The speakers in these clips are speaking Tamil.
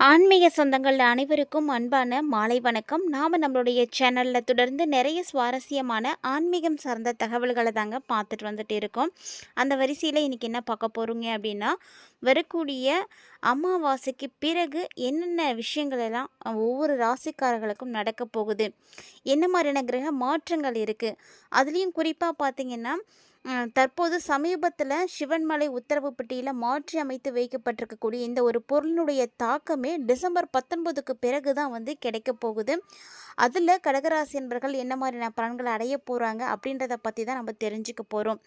ஆன்மீக சொந்தங்கள் அனைவருக்கும் அன்பான மாலை வணக்கம். நாம் நம்மளுடைய சேனலில் தொடர்ந்து நிறைய சுவாரஸ்யமான ஆன்மீகம் சார்ந்த தகவல்களை தாங்க பார்த்துட்டு வந்துட்டு இருக்கோம். அந்த வரிசையில் இன்றைக்கி என்ன பார்க்க போகிறோங்க அப்படின்னா வரக்கூடிய அமாவாசைக்கு பிறகு என்னென்ன விஷயங்கள் எல்லாம் ஒவ்வொரு ராசிக்காரர்களுக்கும் நடக்க போகுது? என்ன மாதிரியான கிரக மாற்றங்கள் இருக்குது அதுலேயும் குறிப்பாக பார்த்தீங்கன்னா தற்போது சமீபத்தில் சிவன்மலை உத்தரவு பெட்டியில் மாற்றி அமைத்து வைக்கப்பட்டிருக்கக்கூடிய இந்த ஒரு பொருளினுடைய தாக்கமே டிசம்பர் பத்தொன்பதுக்கு பிறகு தான் வந்து கிடைக்க போகுது. அதில் கடகராசி என்பர்கள் என்ன மாதிரியான பலன்களை அடைய போகிறாங்க அப்படின்றத பற்றி தான் நம்ம தெரிஞ்சுக்க போகிறோம்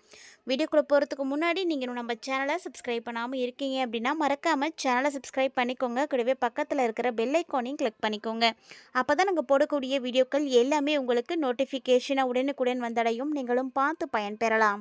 வீடியோக்குள்ளே போகிறதுக்கு முன்னாடி நீங்கள் நம்ம சேனலை சப்ஸ்கிரைப் பண்ணாமல் இருக்கீங்க அப்படின்னா மறக்காமல் சேனலை சப்ஸ்கிரைப் பண்ணிக்கோங்க. கூடவே பக்கத்தில் இருக்கிற பெல்லைக்கானையும் கிளிக் பண்ணிக்கோங்க. அப்போ தான் நாங்கள் போடக்கூடிய வீடியோக்கள் எல்லாமே உங்களுக்கு நோட்டிஃபிகேஷனாக உடனுக்குடன் வந்தடையும். நீங்களும் பார்த்து பயன்பெறலாம்.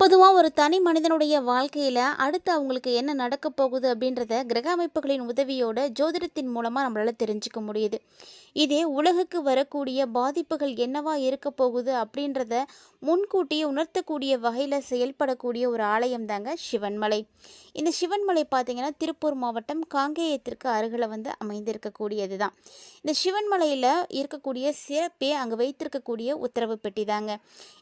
பொதுவாக ஒரு தனி மனிதனுடைய வாழ்க்கையில் அடுத்து அவங்களுக்கு என்ன நடக்க போகுது அப்படின்றத கிரக அமைப்புகளின் உதவியோட ஜோதிடத்தின் மூலமாக நம்மளால் தெரிஞ்சுக்க முடியுது. இதே உலகுக்கு வரக்கூடிய பாதிப்புகள் என்னவா இருக்க போகுது அப்படின்றத முன்கூட்டியே உணர்த்தக்கூடிய வகையில் செயல்படக்கூடிய ஒரு ஆலயம் தாங்க சிவன்மலை. இந்த சிவன்மலை பார்த்திங்கன்னா திருப்பூர் மாவட்டம் காங்கேயத்திற்கு அருகில் வந்து அமைந்திருக்கக்கூடியது தான். இந்த சிவன்மலையில் இருக்கக்கூடிய சிறப்பே அங்கே வைத்திருக்கக்கூடிய உத்தரவு பெட்டி தாங்க.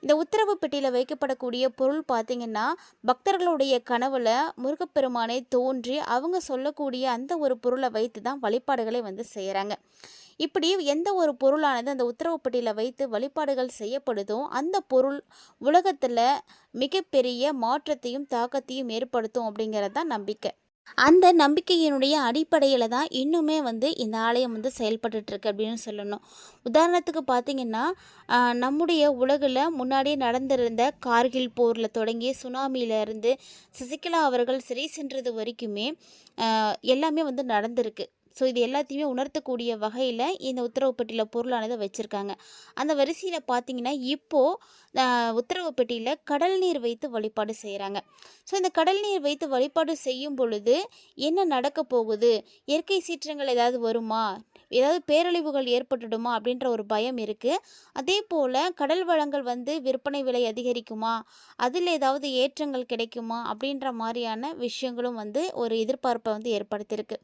இந்த உத்தரவு பெட்டியில் வைக்கப்படக்கூடிய பொருள் பார்த்தீங்கன்னா பக்தர்களுடைய கனவுல முருகப்பெருமானை தோன்றி அவங்க சொல்லக்கூடிய அந்த ஒரு பொருளை வைத்து தான் வழிபாடுகளை வந்து செய்கிறாங்க இப்படி எந்த ஒரு பொருளானது அந்த உத்தரவுப்பட்டியில் வைத்து வழிபாடுகள் செய்யப்படுதோ அந்த பொருள் உலகத்தில் மிகப்பெரிய மாற்றத்தையும் தாக்கத்தையும் ஏற்படுத்தும் அப்படிங்கிறது தான் நம்பிக்கை. அந்த நம்பிக்கையினுடைய அடிப்படையில் தான் இன்னுமே வந்து இந்த ஆலயம் வந்து செயல்பட்டுட்ருக்கு அப்படின்னு சொல்லணும். உதாரணத்துக்கு பார்த்தீங்கன்னா நம்முடைய உலகில் முன்னாடியே நடந்திருந்த கார்கில் போரில் தொடங்கி சுனாமியிலேருந்து சசிகலா அவர்கள் சிறை சென்றது வரைக்குமே எல்லாமே வந்து நடந்திருக்கு. ஸோ இது எல்லாத்தையுமே உணர்த்தக்கூடிய வகையில் இந்த உத்தரவு பெட்டியில் பொருளானது வச்சுருக்காங்க. அந்த வரிசையில் பார்த்தீங்கன்னா இப்போது உத்தரவு பெட்டியில் கடல் நீர் வைத்து வழிபாடு செய்கிறாங்க ஸோ இந்த கடல் நீர் வைத்து வழிபாடு செய்யும் பொழுது என்ன நடக்க போகுது? இயற்கை சீற்றங்கள் ஏதாவது வருமா? ஏதாவது பேரழிவுகள் ஏற்பட்டுடுமா? அப்படின்ற ஒரு பயம் இருக்குது அதே போல் கடல் வளங்கள் வந்து விற்பனை விலை அதிகரிக்குமா? அதில் ஏதாவது ஏற்றங்கள் கிடைக்குமா? அப்படின்ற மாதிரியான விஷயங்களும் வந்து ஒரு எதிர்பார்ப்பை வந்து ஏற்படுத்தியிருக்கு.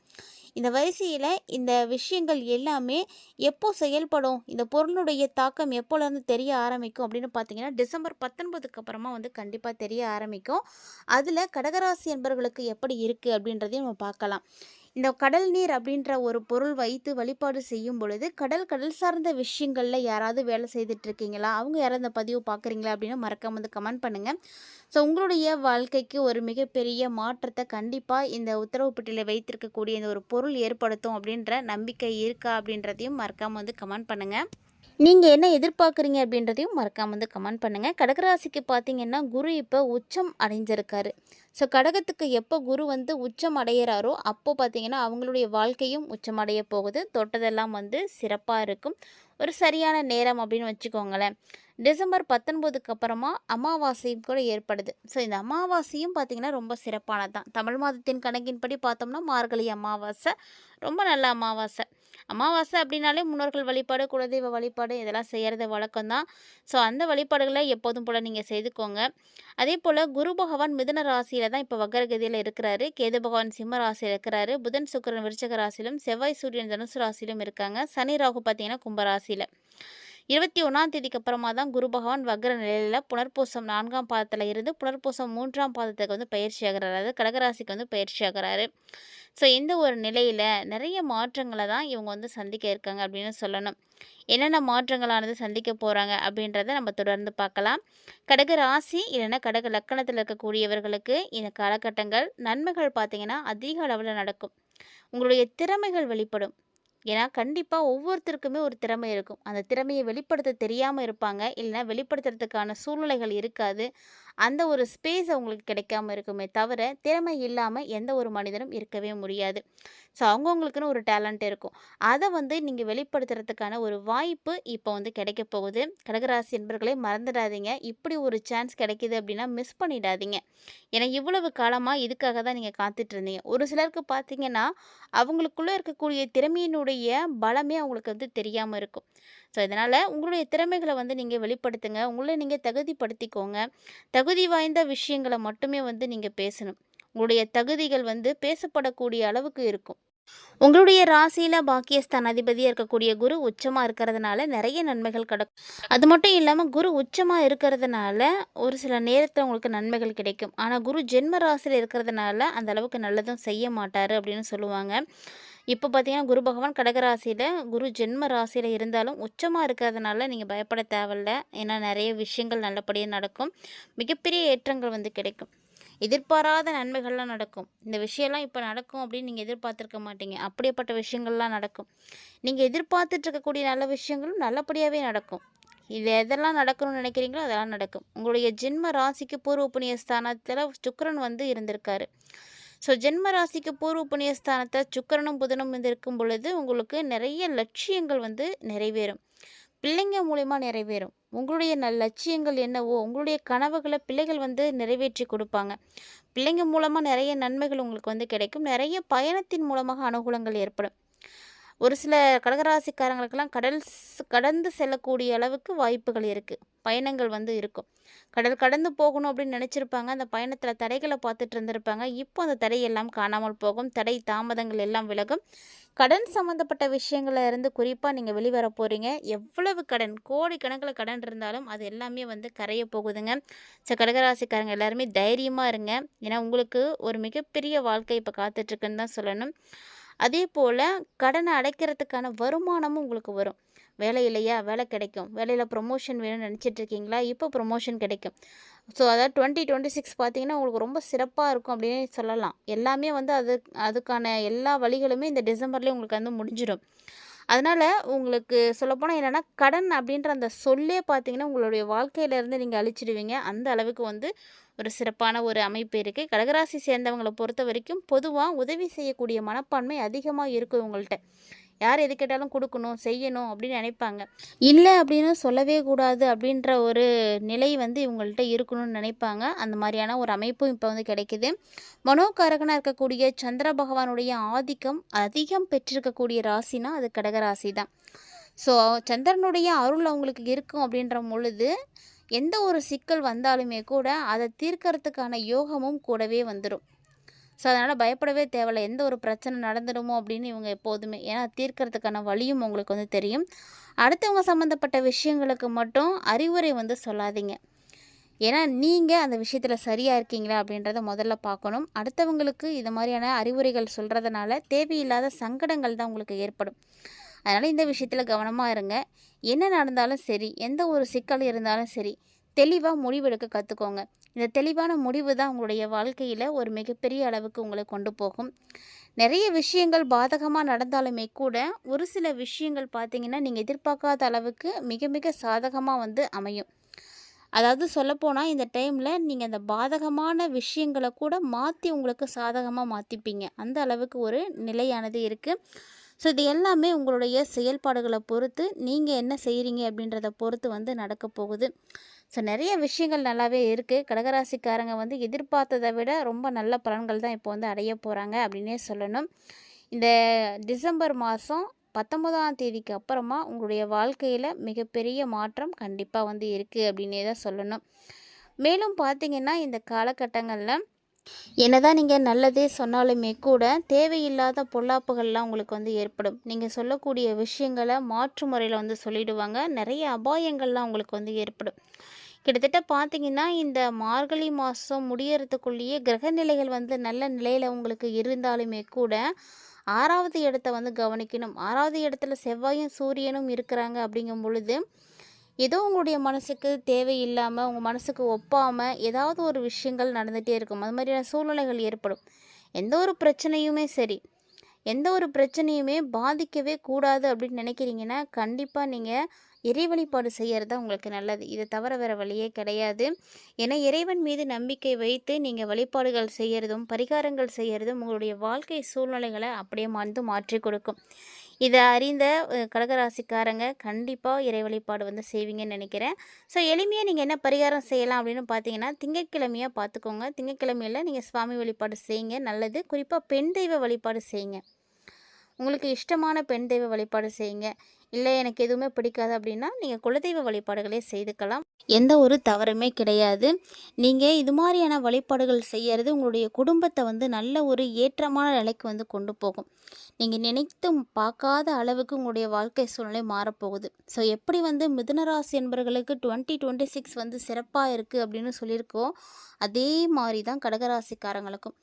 இந்த வரிசையில் இந்த விஷயங்கள் எல்லாமே எப்போ செயல்படும்? இந்த பொருளுடைய தாக்கம் எப்போலேருந்து தெரிய ஆரம்பிக்கும்? அப்படின்னு பார்த்தீங்கன்னா டிசம்பர் பத்தொன்பதுக்கு அப்புறமா வந்து கண்டிப்பாக தெரிய ஆரம்பிக்கும். அதில் கடகராசி என்பவர்களுக்கு எப்படி இருக்குது அப்படின்றதையும் நம்ம பார்க்கலாம். இந்த கடல் நீர் அப்படின்ற ஒரு பொருள் வைத்து வழிபாடு செய்யும் பொழுது கடல் கடல் சார்ந்த விஷயங்களில் யாராவது வேலை செய்துட்டு இருக்கீங்களா அவங்க யாராவது இந்த பதிவு பார்க்குறீங்களா அப்படின்னு மறக்காம வந்து கமெண்ட் பண்ணுங்கள் ஸோ உங்களுடைய வாழ்க்கைக்கு ஒரு மிகப்பெரிய மாற்றத்தை கண்டிப்பாக இந்த உத்தரவு பெட்டியில் வைத்திருக்கக்கூடிய இந்த ஒரு பொருள் ஏற்படுத்தும் அப்படின்ற நம்பிக்கை இருக்கா அப்படின்றதையும் மறக்காமல் வந்து கமெண்ட் பண்ணுங்கள் நீங்கள் என்ன எதிர்பார்க்குறீங்க அப்படின்றதையும் மறக்காமல் வந்து கமெண்ட் பண்ணுங்கள் கடகராசிக்கு பார்த்தீங்கன்னா குரு இப்போ உச்சம் அடைஞ்சிருக்காரு. ஸோ கடகத்துக்கு எப்போ குரு வந்து உச்சம் அடையிறாரோ அப்போ பார்த்தீங்கன்னா அவங்களுடைய வாழ்க்கையும் உச்சம் அடைய போகுது. தொட்டதெல்லாம் வந்து சிறப்பாக இருக்கும். ஒரு சரியான நேரம் அப்படின்னு வச்சுக்கோங்களேன். டிசம்பர் பத்தொன்பதுக்கு அப்புறமா அமாவாசையும் கூட ஏற்படுது. ஸோ இந்த அமாவாசையும் பார்த்திங்கன்னா ரொம்ப சிறப்பானது தான் தமிழ் மாதத்தின் கணக்கின்படி பார்த்தோம்னா மார்கழி அமாவாசை ரொம்ப நல்ல அமாவாசை. அமாவாசை அப்படின்னாலே முன்னோர்கள் வழிபாடு குலதெய்வ வழிபாடு இதெல்லாம் செய்கிறது வழக்கம் தான் ஸோ அந்த வழிபாடுகளை எப்போதும் போல் நீங்கள் செய்துக்கோங்க. அதே போல் குரு பகவான் மிதுன ராசியில் தான் இப்போ வக்கரகதியில் இருக்கிறாரு. கேது பகவான் சிம்ம ராசியில் இருக்கிறாரு. புதன் சுக்கிரன் விருச்சக ராசியிலும் செவ்வாய் சூரியன் தனுசு ராசியிலும் இருக்காங்க. சனி ராகு பார்த்தீங்கன்னா கும்பராசியில் இருபத்தி ஒன்றாம் தேதிக்கு அப்புறமா தான் குரு பகவான் வக்ர நிலையில் புனர்பூசம் நான்காம் பாதத்தில் இருந்து புனர்பூசம் மூன்றாம் பாதத்துக்கு வந்து பயிற்சி ஆகிறாரு. அதாவது கடகராசிக்கு வந்து பயிற்சி ஆகிறாரு. ஸோ இந்த ஒரு நிலையில் நிறைய மாற்றங்களை தான் இவங்க வந்து சந்திக்க இருக்காங்க அப்படின்னு சொல்லணும். என்னென்ன மாற்றங்களானது சந்திக்க போகிறாங்க அப்படின்றத நம்ம தொடர்ந்து பார்க்கலாம். கடக ராசி இல்லைன்னா கடக லக்கணத்தில் இருக்கக்கூடியவர்களுக்கு இந்த காலகட்டங்கள் நன்மைகள் பார்த்தீங்கன்னா அதிக அளவில் நடக்கும். உங்களுடைய திறமைகள் வெளிப்படும். ஏன்னா கண்டிப்பாக ஒவ்வொருத்தருக்குமே ஒரு திறமை இருக்கும். அந்த திறமையை வெளிப்படுத்த தெரியாமல் இருப்பாங்க. இல்லைன்னா வெளிப்படுத்துறதுக்கான சூழ்நிலைகள் இருக்காது. அந்த ஒரு ஸ்பேஸ் அவங்களுக்கு கிடைக்காம இருக்குமே தவிர திறமை இல்லாமல் எந்த ஒரு மனிதனும் இருக்கவே முடியாது. ஸோ அவங்கவுங்களுக்குன்னு ஒரு டேலண்ட் இருக்கும். அதை வந்து நீங்கள் வெளிப்படுத்துறதுக்கான ஒரு வாய்ப்பு இப்போ வந்து கிடைக்க போகுது. கடகராசி என்பர்களே மறந்துடாதீங்க. இப்படி ஒரு சான்ஸ் கிடைக்கிது அப்படின்னா மிஸ் பண்ணிடாதீங்க. ஏன்னா இவ்வளவு காலமாக இதுக்காக தான் நீங்கள் காத்துட்டு இருந்தீங்க. ஒரு சிலருக்கு பார்த்தீங்கன்னா அவங்களுக்குள்ளே இருக்கக்கூடிய திறமையினுடைய பலமே அவங்களுக்கு வந்து தெரியாமல் இருக்கும். ஸோ இதனால் உங்களுடைய திறமைகளை வந்து நீங்கள் வெளிப்படுத்துங்க. உங்களை நீங்கள் தகுதிப்படுத்திக்கோங்க. தகுதி வாய்ந்த விஷயங்களை மட்டுமே வந்து நீங்கள் பேசணும் உங்களுடைய தகுதிகள் வந்து பேசப்படக்கூடிய அளவுக்கு இருக்கும். உங்களுடைய ராசியில் பாக்கியஸ்தான் அதிபதியாக இருக்கக்கூடிய குரு உச்சமாக இருக்கிறதுனால நிறைய நன்மைகள் கிடைக்கும். அது மட்டும் இல்லாமல் குரு உச்சமாக இருக்கிறதுனால ஒரு சில நேரத்தில் உங்களுக்கு நன்மைகள் கிடைக்கும். ஆனால் குரு ஜென்ம ராசியில் இருக்கிறதுனால அந்த அளவுக்கு நல்லதும் செய்ய மாட்டார் அப்படின்னு சொல்லுவாங்க. இப்போ பார்த்தீங்கன்னா குரு பகவான் கடகராசியில் குரு ஜென்ம ராசியில் இருந்தாலும் உச்சமாக இருக்கிறதுனால நீங்கள் பயப்பட தேவையில்ல. ஏன்னா நிறைய விஷயங்கள் நல்லபடியாக நடக்கும். மிகப்பெரிய ஏற்றங்கள் வந்து கிடைக்கும். எதிர்பாராத நன்மைகள்லாம் நடக்கும். இந்த விஷயம்லாம் இப்போ நடக்கும் அப்படின்னு நீங்கள் எதிர்பார்த்துருக்க மாட்டீங்க. அப்படியேப்பட்ட விஷயங்கள்லாம் நடக்கும். நீங்கள் எதிர்பார்த்துட்டு இருக்கக்கூடிய நல்ல விஷயங்களும் நல்லபடியாகவே நடக்கும். இது எதெல்லாம் நடக்கணும்னு நினைக்கிறீங்களோ அதெல்லாம் நடக்கும். உங்களுடைய ஜென்ம ராசிக்கு பூர்வ புண்ணிய ஸ்தானத்தில் சுக்கரன் வந்து இருந்திருக்காரு. ஸோ ஜென்ம ராசிக்கு பூர்வ புண்ணியஸ்தானத்தை சுக்கரனும் சுக்கிரனும், புதனும் வந்து இருக்கும் பொழுது உங்களுக்கு நிறைய லட்சியங்கள் வந்து நிறைவேறும். பிள்ளைங்க மூலயமா நிறைவேறும். உங்களுடைய நல் லட்சியங்கள் என்னவோ, உங்களுடைய கனவுகளை பிள்ளைகள் வந்து நிறைவேற்றி கொடுப்பாங்க. பிள்ளைங்க மூலமாக நிறைய நன்மைகள் உங்களுக்கு வந்து கிடைக்கும். நிறைய பயணத்தின் மூலமாக அனுகூலங்கள் ஏற்படும். ஒரு சில கடகராசிக்காரங்களுக்கெல்லாம் கடல் கடந்து செல்லக்கூடிய அளவுக்கு வாய்ப்புகள் இருக்குது பயணங்கள் வந்து இருக்கும். கடல் கடந்து போகணும் அப்படின்னு நினச்சிருப்பாங்க அந்த பயணத்தில் தடைகளை பார்த்துட்டு இருந்திருப்பாங்க. இப்போ அந்த தடை எல்லாம் காணாமல் போகும். தடை தாமதங்கள் எல்லாம் விலகும். கடன் சம்மந்தப்பட்ட விஷயங்களில் இருந்து குறிப்பாக நீங்கள் வெளிவர போகிறீங்க எவ்வளவு கடன் கோடிக்கணக்கில கடன் இருந்தாலும் அது எல்லாமே வந்து கரைய போகுதுங்க. ஸோ கடகராசிக்காரங்க எல்லாருமே தைரியமாக இருங்க. ஏன்னா உங்களுக்கு ஒரு மிகப்பெரிய வாழ்க்கை இப்போ காத்துட்ருக்குன்னு தான் சொல்லணும். அதே போல் கடனை அடைக்கிறதுக்கான வருமானமும் உங்களுக்கு வரும். வேலை இல்லையா? வேலை கிடைக்கும். வேலையில் ப்ரொமோஷன் வேணும்னு நினச்சிட்டு இருக்கீங்களா? இப்போ ப்ரொமோஷன் கிடைக்கும். ஸோ அதாவது 2026 பார்த்தீங்கன்னா உங்களுக்கு ரொம்ப சிறப்பாக இருக்கும் அப்படின்னு சொல்லலாம். எல்லாமே வந்து அது அதுக்கான எல்லா வழிகளுமே இந்த டிசம்பர்லேயே உங்களுக்கு வந்து முடிஞ்சிடும். அதனால் உங்களுக்கு சொல்லப்போனால் என்னென்னா கடன் அப்படின்ற அந்த சொல்லே பார்த்தீங்கன்னா, உங்களுடைய வாழ்க்கையிலேருந்து நீங்கள் அழிச்சிடுவீங்க. அந்த அளவுக்கு வந்து ஒரு சிறப்பான ஒரு அமைப்பு இருக்குது கடகராசி பொறுத்த வரைக்கும் பொதுவாக உதவி செய்யக்கூடிய மனப்பான்மை அதிகமாக இருக்கும் உங்கள்கிட்ட யார் எது கேட்டாலும் கொடுக்கணும் செய்யணும் அப்படின்னு நினைப்பாங்க. இல்லை அப்படின்னு சொல்லவே கூடாது அப்படின்ற ஒரு நிலை வந்து இவங்கள்ட்ட இருக்கணும்னு நினைப்பாங்க. அந்த மாதிரியான ஒரு அமைப்பும் இப்போ வந்து கிடைக்குது. மனோகாரகனாக இருக்கக்கூடிய சந்திர பகவானுடைய ஆதிக்கம் அதிகம் பெற்றிருக்கக்கூடிய ராசினா அது கடகராசி தான். ஸோ சந்திரனுடைய அருள் அவங்களுக்கு இருக்கும் அப்படின்ற பொழுது, எந்த ஒரு சிக்கல் வந்தாலுமே கூட அதை தீர்க்கறதுக்கான யோகமும் கூடவே வந்துடும் ஸோ அதனால் பயப்படவே தேவையில்லை எந்த ஒரு பிரச்சனை நடந்துடுமோ அப்படின்னு இவங்க எப்போதுமே ஏன்னா தீர்க்கறதுக்கான வழியும் உங்களுக்கு வந்து தெரியும். அடுத்தவங்க சம்மந்தப்பட்ட விஷயங்களுக்கு மட்டும் அறிவுரை வந்து சொல்லாதீங்க. ஏன்னா நீங்கள் அந்த விஷயத்தில் சரியாக இருக்கீங்களா அப்படின்றத முதல்ல பார்க்கணும். அடுத்தவங்களுக்கு இது மாதிரியான அறிவுரைகள் சொல்கிறதுனால தேவையில்லாத சங்கடங்கள் தான் உங்களுக்கு ஏற்படும். அதனால் இந்த விஷயத்தில் கவனமாக இருங்க. என்ன நடந்தாலும் சரி, எந்த ஒரு சிக்கல் இருந்தாலும் சரி, தெளிவாக முடிவெடுக்க கற்றுக்கோங்க இந்த தெளிவான முடிவு தான் உங்களுடைய வாழ்க்கையில் ஒரு மிகப்பெரிய அளவுக்கு உங்களை கொண்டு போகும். நிறைய விஷயங்கள் பாதகமாக நடந்தாலுமே கூட, ஒரு சில விஷயங்கள் பார்த்தீங்கன்னா, நீங்கள் எதிர்பார்க்காத அளவுக்கு மிக மிக சாதகமாக வந்து அமையும். அதாவது சொல்லப்போனால் இந்த டைமில் நீங்கள் அந்த பாதகமான விஷயங்களை கூட மாற்றி உங்களுக்கு சாதகமாக மாற்றிப்பீங்க அந்த அளவுக்கு ஒரு நிலையானது இருக்குது ஸோ இது எல்லாமே உங்களுடைய செயல்பாடுகளை பொறுத்து, நீங்கள் என்ன செய்கிறீங்க அப்படின்றத பொறுத்து வந்து நடக்கப் போகுது. ஸோ நிறைய விஷயங்கள் நல்லாவே இருக்குது கடகராசிக்காரங்க வந்து எதிர்பார்த்தத விட ரொம்ப நல்ல பலன்கள் தான் இப்போ வந்து அடைய போகிறாங்க அப்படின்னே சொல்லணும். இந்த டிசம்பர் மாதம் 19ஆம் தேதிக்கு அப்புறமா உங்களுடைய வாழ்க்கையில் மிகப்பெரிய மாற்றம் கண்டிப்பாக வந்து இருக்குது அப்படின்னே தான் சொல்லணும். மேலும் பார்த்தீங்கன்னா, இந்த காலகட்டங்களில் என்னதான் நீங்கள் நல்லதே சொன்னாலுமே கூட, தேவையில்லாத பொல்லாப்புகள்லாம் உங்களுக்கு வந்து ஏற்படும். நீங்கள் சொல்லக்கூடிய விஷயங்கள மாற்று முறையில் வந்து சொல்லிடுவாங்க. நிறைய அபாயங்கள்லாம் உங்களுக்கு வந்து ஏற்படும். கிட்டத்தட்ட பார்த்தீங்கன்னா, இந்த மார்கழி மாதம் முடியறதுக்குள்ளேயே கிரக நிலைகள் வந்து நல்ல நிலையில் உங்களுக்கு இருந்தாலுமே கூட, ஆறாவது இடத்த வந்து கவனிக்கணும். ஆறாவது இடத்துல செவ்வாயும், சூரியனும் இருக்கிறாங்க அப்படிங்கும் பொழுது, ஏதோ உங்களுடைய மனசுக்கு தேவையில்லாமல் உங்கள் மனசுக்கு ஒப்பாமல் ஏதாவது ஒரு விஷயங்கள் நடந்துகிட்டே இருக்கும். அது மாதிரியான சூழ்நிலைகள் ஏற்படும். எந்த ஒரு பிரச்சனையுமே சரி, எந்த ஒரு பிரச்சனையுமே பாதிக்கவே கூடாது அப்படின்னு நினைக்கிறீங்கன்னா, கண்டிப்பாக நீங்கள் இறை வழிபாடு செய்கிறது தான் உங்களுக்கு நல்லது. இதை தவிர வேறு வழியே கிடையாது. ஏன்னா இறைவன் மீது நம்பிக்கை வைத்து நீங்கள் வழிபாடுகள் செய்கிறதும் பரிகாரங்கள் செய்கிறதும் உங்களுடைய வாழ்க்கை சூழ்நிலைகளை அப்படியே வந்து மாற்றி கொடுக்கும். இதை அறிந்த கடகராசிக்காரங்க கண்டிப்பாக இறை வழிபாடு வந்து செய்வீங்கன்னு நினைக்கிறேன். ஸோ எளிமையாக நீங்கள் என்ன பரிகாரம் செய்யலாம் அப்படின்னு பார்த்தீங்கன்னா, திங்கட்கிழமையாக பார்த்துக்கோங்க. திங்கட்கிழமையில நீங்கள் சுவாமி வழிபாடு செய்யுங்க நல்லது. குறிப்பாக பெண் தெய்வ வழிபாடு செய்யுங்க. உங்களுக்கு இஷ்டமான பெண் தெய்வ வழிபாடு செய்யுங்க. இல்லை எனக்கு எதுவுமே பிடிக்காது அப்படின்னா, நீங்கள் குலதெய்வ வழிபாடுகளே செய்துக்கலாம். எந்த ஒரு தவறுமே கிடையாது. நீங்கள் இது மாதிரியான வழிபாடுகள் செய்யறது உங்களுடைய குடும்பத்தை வந்து நல்ல ஒரு ஏற்றமான நிலைக்கு வந்து கொண்டு போகும். நீங்கள் நினைத்தும் பார்க்காத அளவுக்கு உங்களுடைய வாழ்க்கை சூழ்நிலை மாறப்போகுது. ஸோ எப்படி வந்து மிதுனராசி என்பர்களுக்கு டுவெண்ட்டி டுவெண்ட்டி சிக்ஸ் வந்து சிறப்பாக இருக்குது அப்படின்னு சொல்லியிருக்கோம் அதே மாதிரி தான் கடகராசிக்காரங்களுக்கும்.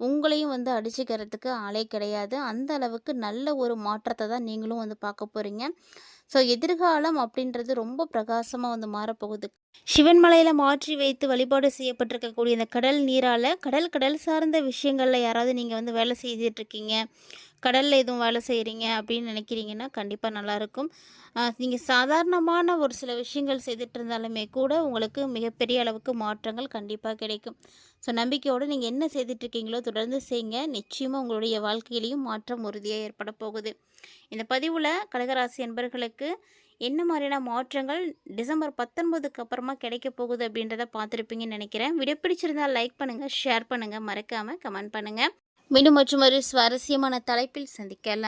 உங்களையும் வந்து அடிச்சுக்கிறதுக்கு ஆளே கிடையாது. அந்த அளவுக்கு நல்ல ஒரு மாற்றத்தை தான் நீங்களும் வந்து பார்க்க போகிறீங்க ஸோ எதிர்காலம் அப்படின்றது ரொம்ப பிரகாசமாக வந்து மாறப்போகுது. சிவன்மலையில் மாற்றி வைத்து வழிபாடு செய்யப்பட்டிருக்கக்கூடிய இந்த கடல் நீரால் கடல் கடல் சார்ந்த விஷயங்களில் யாராவது நீங்கள் வந்து வேலை செய்துட்ருக்கீங்க கடலில் எதுவும் வேலை செய்கிறீங்க அப்படின்னு நினைக்கிறீங்கன்னா, கண்டிப்பாக நல்லாயிருக்கும். நீங்கள் சாதாரணமான ஒரு சில விஷயங்கள் செய்துட்டு இருந்தாலுமே கூட, உங்களுக்கு மிகப்பெரிய அளவுக்கு மாற்றங்கள் கண்டிப்பாக கிடைக்கும். ஸோ நம்பிக்கையோடு நீங்கள் என்ன செய்துட்டு இருக்கீங்களோ தொடர்ந்து செய்யுங்க. நிச்சயமாக உங்களுடைய வாழ்க்கையிலையும் மாற்றம் உறுதியாக ஏற்பட போகுது. இந்த பதிவில் கடகராசி என்பர்களுக்கு என்ன மாதிரியான மாற்றங்கள் டிசம்பர் 19க்கு அப்புறமா கிடைக்க போகுது அப்படின்றத பார்த்துருப்பீங்கன்னு நினைக்கிறேன். வீடியோ பிடிச்சிருந்தால் லைக் பண்ணுங்கள் ஷேர் பண்ணுங்கள் மறக்காமல் கமெண்ட் பண்ணுங்கள் மீண்டும் மற்றுமொரு சுவாரஸ்யமான தலைப்பில் சந்திக்கலாம்.